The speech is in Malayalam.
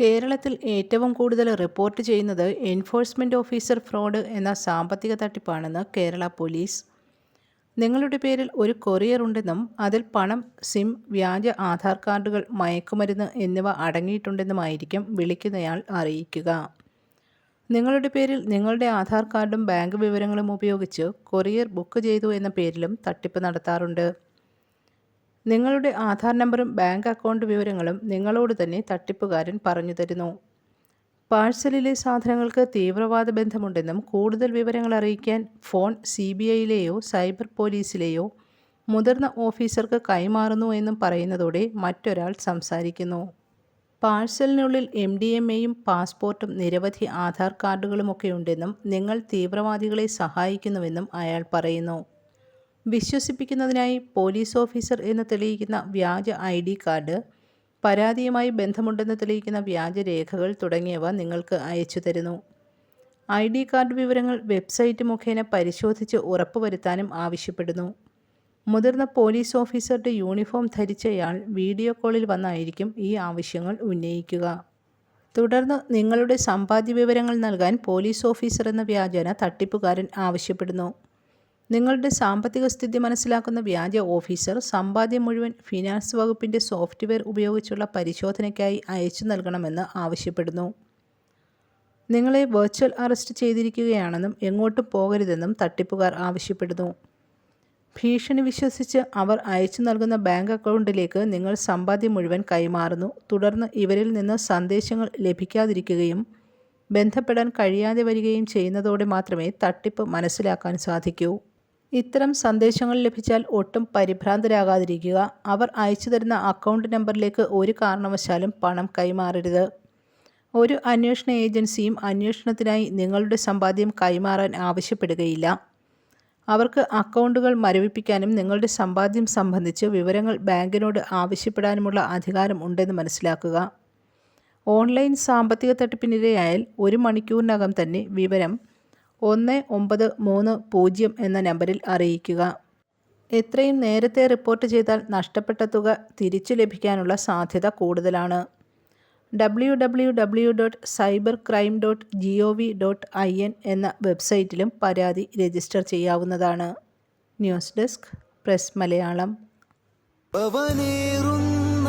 കേരളത്തിൽ ഏറ്റവും കൂടുതൽ റിപ്പോർട്ട് ചെയ്യുന്നത് എൻഫോഴ്സ്മെന്റ് ഓഫീസർ ഫ്രോഡ് എന്ന സാമ്പത്തിക തട്ടിപ്പാണെന്ന് കേരള പോലീസ്. നിങ്ങളുടെ പേരിൽ ഒരു കൊറിയർ ഉണ്ടെന്നും അതിൽ പണം സിം വ്യാജ ആധാർ കാർഡുകൾ മയക്കുമരുന്ന് എന്നിവ അടങ്ങിയിട്ടുണ്ടെന്നുമായിരിക്കും വിളിക്കുന്നയാൾ അറിയിക്കുക. നിങ്ങളുടെ പേരിൽ നിങ്ങളുടെ ആധാർ കാർഡും ബാങ്ക് വിവരങ്ങളും ഉപയോഗിച്ച് കൊറിയർ ബുക്ക് ചെയ്തു എന്ന പേരിലും തട്ടിപ്പ് നടത്താറുണ്ട്. നിങ്ങളുടെ ആധാർ നമ്പറും ബാങ്ക് അക്കൗണ്ട് വിവരങ്ങളും നിങ്ങളോട് തന്നെ തട്ടിപ്പുകാരൻ പറഞ്ഞു തരുന്നു. പാഴ്സലിലെ സാധനങ്ങൾക്ക് തീവ്രവാദ ബന്ധമുണ്ടെന്നും കൂടുതൽ വിവരങ്ങൾ അറിയിക്കാൻ ഫോൺ സി ബി ഐയിലെയോ സൈബർ പോലീസിലെയോ മുതിർന്ന ഓഫീസർക്ക് കൈമാറുന്നു എന്നും പറയുന്നതോടെ മറ്റൊരാൾ സംസാരിക്കുന്നു. പാഴ്സലിനുള്ളിൽ എം ഡി എം എയും പാസ്പോർട്ടും നിരവധി ആധാർ കാർഡുകളുമൊക്കെ ഉണ്ടെന്നും നിങ്ങൾ തീവ്രവാദികളെ സഹായിക്കുന്നുവെന്നും അയാൾ പറയുന്നു. വിശ്വസിപ്പിക്കുന്നതിനായി പോലീസ് ഓഫീസർ എന്ന് തെളിയിക്കുന്ന വ്യാജ ഐ ഡി കാർഡ് പരാതിയുമായി ബന്ധമുണ്ടെന്ന് തെളിയിക്കുന്ന വ്യാജ രേഖകൾ തുടങ്ങിയവ നിങ്ങൾക്ക് അയച്ചു തരുന്നു. ഐ ഡി കാർഡ് വിവരങ്ങൾ വെബ്സൈറ്റ് മുഖേന പരിശോധിച്ച് ഉറപ്പുവരുത്താനും ആവശ്യപ്പെടുന്നു. മുതിർന്ന പോലീസ് ഓഫീസറുടെ യൂണിഫോം ധരിച്ചയാൾ വീഡിയോ കോളിൽ വന്നായിരിക്കും ഈ ആവശ്യങ്ങൾ ഉന്നയിക്കുക. തുടർന്ന് നിങ്ങളുടെ സമ്പാദ്യ വിവരങ്ങൾ നൽകാൻ പോലീസ് ഓഫീസർ എന്ന വ്യാജന തട്ടിപ്പുകാരൻ ആവശ്യപ്പെടുന്നു. നിങ്ങളുടെ സാമ്പത്തിക സ്ഥിതി മനസ്സിലാക്കുന്ന വ്യാജ ഓഫീസർ സമ്പാദ്യം മുഴുവൻ ഫിനാൻസ് വകുപ്പിന്റെ സോഫ്റ്റ്വെയർ ഉപയോഗിച്ചുള്ള പരിശോധനയ്ക്കായി അയച്ചു നൽകണമെന്ന് ആവശ്യപ്പെടുന്നു. നിങ്ങളെ വെർച്വൽ അറസ്റ്റ് ചെയ്തിരിക്കുകയാണെന്നും എങ്ങോട്ടും പോകരുതെന്നും തട്ടിപ്പുകാർ ആവശ്യപ്പെടുന്നു. ഭീഷണി വിശ്വസിച്ച് അവർ അയച്ചു നൽകുന്ന ബാങ്ക് അക്കൗണ്ടിലേക്ക് നിങ്ങൾ സമ്പാദ്യം മുഴുവൻ കൈമാറുന്നു. തുടർന്ന് ഇവരിൽ നിന്ന് സന്ദേശങ്ങൾ ലഭിക്കാതിരിക്കുകയും ബന്ധപ്പെടാൻ കഴിയാതെ വരികയും ചെയ്യുന്നതോടെ മാത്രമേ തട്ടിപ്പ് മനസ്സിലാക്കാൻ സാധിക്കൂ. ഇത്തരം സന്ദേശങ്ങൾ ലഭിച്ചാൽ ഒട്ടും പരിഭ്രാന്തരാകാതിരിക്കുക. അവർ അയച്ചു തരുന്ന അക്കൗണ്ട് നമ്പറിലേക്ക് ഒരു കാരണവശാലും പണം കൈമാറരുത്. ഒരു അന്വേഷണ ഏജൻസിയും അന്വേഷണത്തിനായി നിങ്ങളുടെ സമ്പാദ്യം കൈമാറാൻ ആവശ്യപ്പെടുകയില്ല. അവർക്ക് അക്കൗണ്ടുകൾ മരവിപ്പിക്കാനും നിങ്ങളുടെ സമ്പാദ്യം സംബന്ധിച്ച് വിവരങ്ങൾ ബാങ്കിനോട് ആവശ്യപ്പെടാനുമുള്ള അധികാരം ഉണ്ടെന്ന് മനസ്സിലാക്കുക. ഓൺലൈൻ സാമ്പത്തിക തട്ടിപ്പിനിരയായാൽ ഒരു മണിക്കൂറിനകം തന്നെ വിവരം ഒന്ന് ഒമ്പത് മൂന്ന് പൂജ്യം എന്ന നമ്പറിൽ അറിയിക്കുക. എത്രയും നേരത്തെ റിപ്പോർട്ട് ചെയ്താൽ നഷ്ടപ്പെട്ട തുക തിരിച്ചു ലഭിക്കാനുള്ള സാധ്യത കൂടുതലാണ്. W W W dot cyber crime dot G O V dot I N എന്ന വെബ്സൈറ്റിലും പരാതി രജിസ്റ്റർ ചെയ്യാവുന്നതാണ്. News desk press Malayalam. പവനേറുന്ന